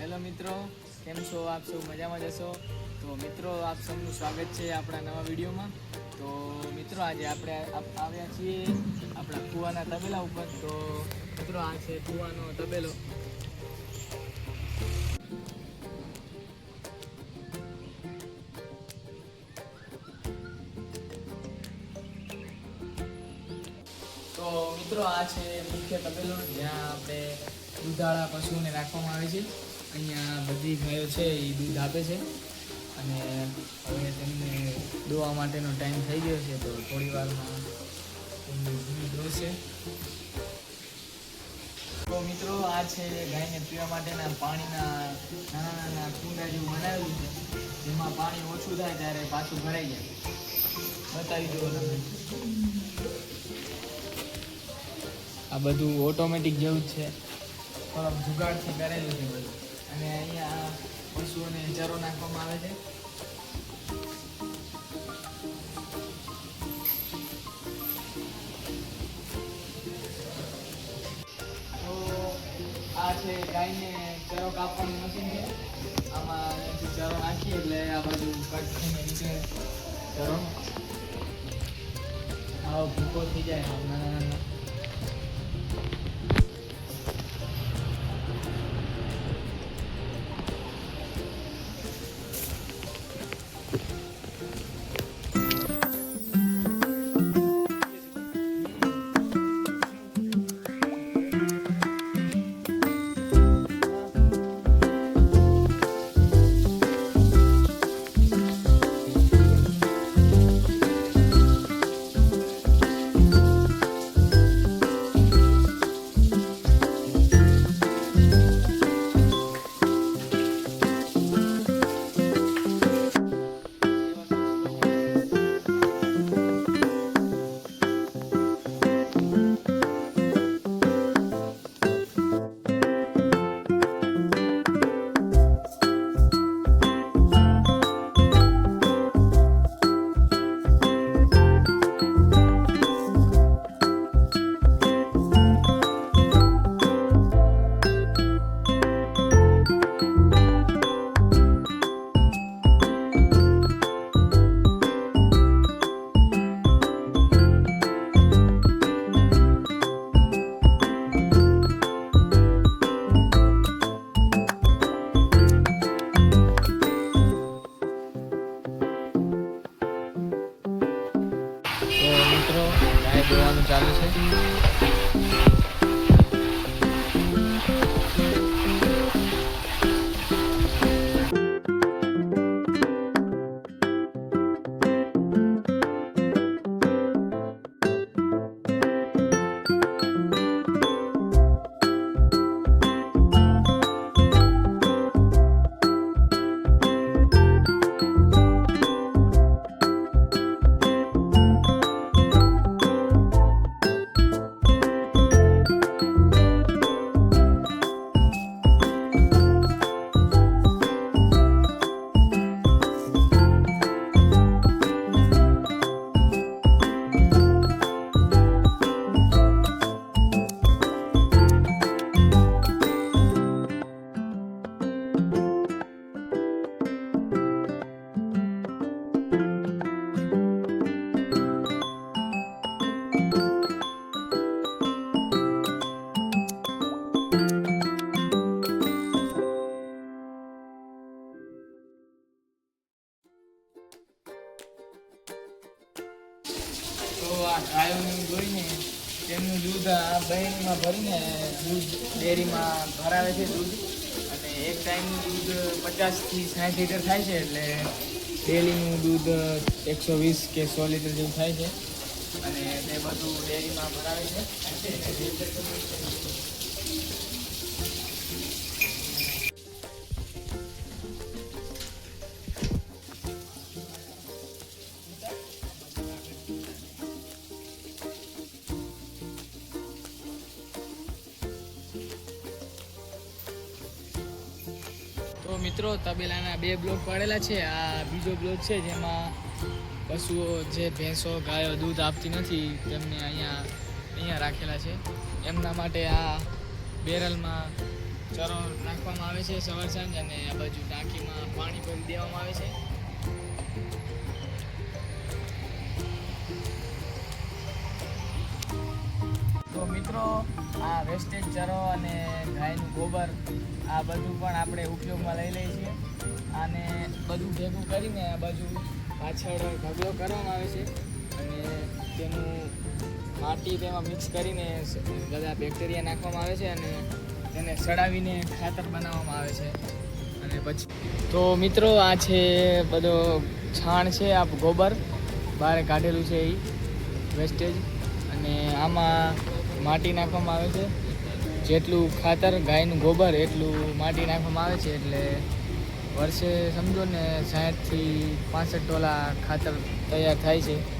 Hello મિત્રો, કેમ છો? આપ સૌ મજામાં જશો તો મિત્રો, આપ સૌનું સ્વાગત છે આપણા નવા વિડીયોમાં. તો મિત્રો, આજે આપણે આપ- આવ્યા છીએ આપણા કુવાના તબેલા ઉપર. તો મિત્રો, આ છે કુવાનો તબેલો. તો મિત્રો, આ છે મુખ્ય તબેલો, જ્યાં આપણે દૂધાળા પશુઓને રાખવામાં આવે છે. અહીંયા બધી ગાયો છે, એ દૂધ આપે છે. અને હવે તેમને દોવા માટેનો ટાઈમ થઈ ગયો છે, તો થોડી વારમાં તેમને દોશે તો મિત્રો, આ છે ગાયને પીવા માટેના પાણીના નાના નાના કુંડા જેવું બનાવ્યું છે. જેમાં પાણી ઓછું થાય ત્યારે પાછું ભરાઈ જાય. બતાવી દો તમે આ બધું ઓટોમેટિક જેવું જ છે. થોડાક જુગાડથી કરેલું છે બધું. અને અહીંયા પશુઓને ચારો નાખવામાં આવે છે. આ છે ગાયને ચરો કાપવાનું મશીન છે. આમાં ચારો નાખીએ એટલે આ બાજુ થઈને નીચે ચરો આવો ભૂકો થઈ જાય નાના નાના. દોવાનું ચાલુ છે તો ગાયોનું જોઈને તેમનું દૂધ આ બહેણીમાં ભરીને દૂધ ડેરીમાં ભરાવે છે દૂધ. અને એક ટાઈમનું દૂધ પચાસથી સાઠ લીટર થાય છે એટલે ડેલીનું દૂધ એકસો વીસ કે સો લીટર જેવું થાય છે. અને તે બધું ડેરીમાં ભરાવે છે. મિત્રો, તબેલાના બે બ્લોક પડેલા છે. આ બીજો બ્લોક છે જેમાં પશુઓ જે ભેંસો, ગાયો દૂધ આપતી નથી, તેમને અહીંયા અહીંયા રાખેલા છે. એમના માટે આ બેરલમાં ચરો નાખ નાખવામાં આવે છે સવાર સાંજ અને આ બાજુ ટાંકીમાં પાણી ભરી દેવામાં આવે છે. તો મિત્રો, આ વેસ્ટેજ ચરો અને ગાયનું ગોબર, આ બધું પણ આપણે ઉપયોગમાં લઈ લઈએ છીએ. અને બધું ભેગું કરીને આ બાજુ પાછળ ઢગલો કરવામાં આવે છે. અને તેનું માટી તેમાં મિક્સ કરીને બધા બેક્ટેરિયા નાખવામાં આવે છે અને તેને સડાવીને ખાતર બનાવવામાં આવે છે. અને પછી તો મિત્રો, આ છે બધો છાણ છે, આ ગોબર. બહાર કાઢેલું છે એ વેસ્ટેજ અને આમાં માટી નાખવામાં આવે છે. જેટલું ખાતર, ગાયનું ગોબર એટલું માટી નાખવામાં આવે છે. એટલે વર્ષે સમજો ને સાઠથી પાસઠ ટોલા ખાતર તૈયાર થાય છે.